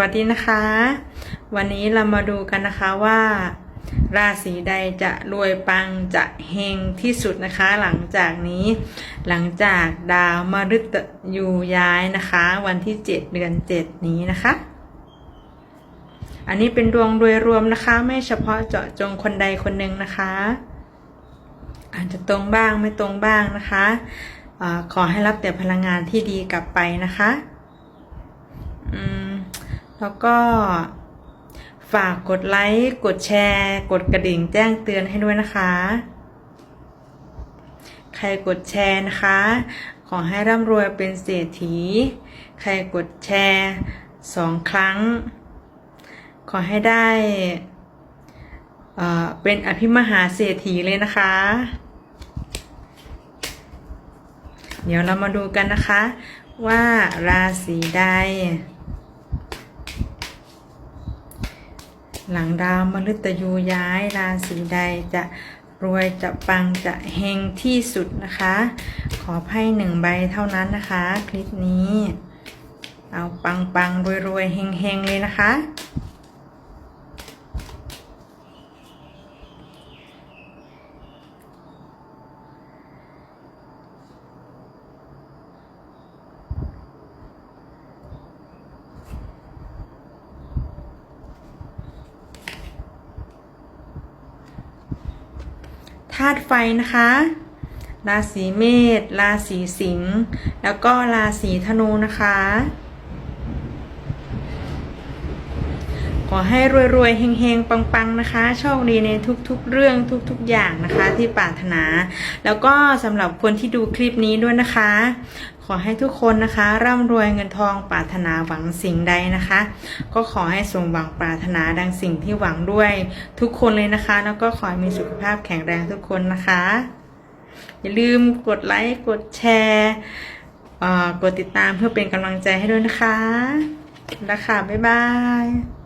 วัสดีนะคะ วันนี้เรามาดูกันนะคะว่า ราศีใดจะรวยปังจะเฮงที่สุดนะคะ หลังจากนี้หลังจากดาวมฤตยูย้ายนะคะ วันที่ 7 เดือน 7 นี้นะคะ อันนี้เป็นดวงโดยรวมนะคะ ไม่เฉพาะเจาะจงคนใดคนหนึ่งนะคะ อาจจะตรงบ้างไม่ตรงบ้างนะคะอขอให้รับแต่พลังงานที่ดีกลับไปนะคะ แล้วก็ฝากกดไลค์ กดแชร์ กดกระดิ่งแจ้งเตือนให้ด้วยนะคะ ใครกดแชร์นะคะ ขอให้ร่ำรวยเป็นเศรษฐี ใครกดแชร์สองครั้ง ขอให้ได้เป็นอภิมหาเศรษฐีเลยนะคะ เดี๋ยวเรามาดูกันนะคะ ว่าราศีใด หลังดาวมฤตยูย้ายราศีใดจะรวยจะปังจะเฮงที่สุดนะคะ ขอไพ่หนึ่งใบเท่านั้นนะคะ คลิปนี้ เอาปังปังรวยรวยเฮงเฮงเลยนะคะ ธาตุไฟนะคะ ราศีเมษ ราศีสิงห์ แล้วก็ราศีธนูนะคะ ขอให้รวยๆเฮงๆ ปังๆ นะคะ โชคดีในทุกๆ เรื่องทุกๆ อย่างนะคะที่ปรารถนา แล้วก็สำหรับคนที่ดูคลิปนี้ด้วยนะคะ ขอให้ทุกคนนะคะ ร่ำรวยเงินทองปรารถนาหวังสิ่งใดนะคะ ก็ขอให้สมหวังปรารถนาดังสิ่งที่หวังด้วยทุกคนเลยนะคะ แล้วก็ขอให้มีสุขภาพแข็งแรงทุกคนนะคะ อย่าลืมกดไลค์กดแชร์อ่อกดติดตามเพื่อเป็นกำลังใจให้ด้วยนะคะแล้วค่ะบ๊ายบาย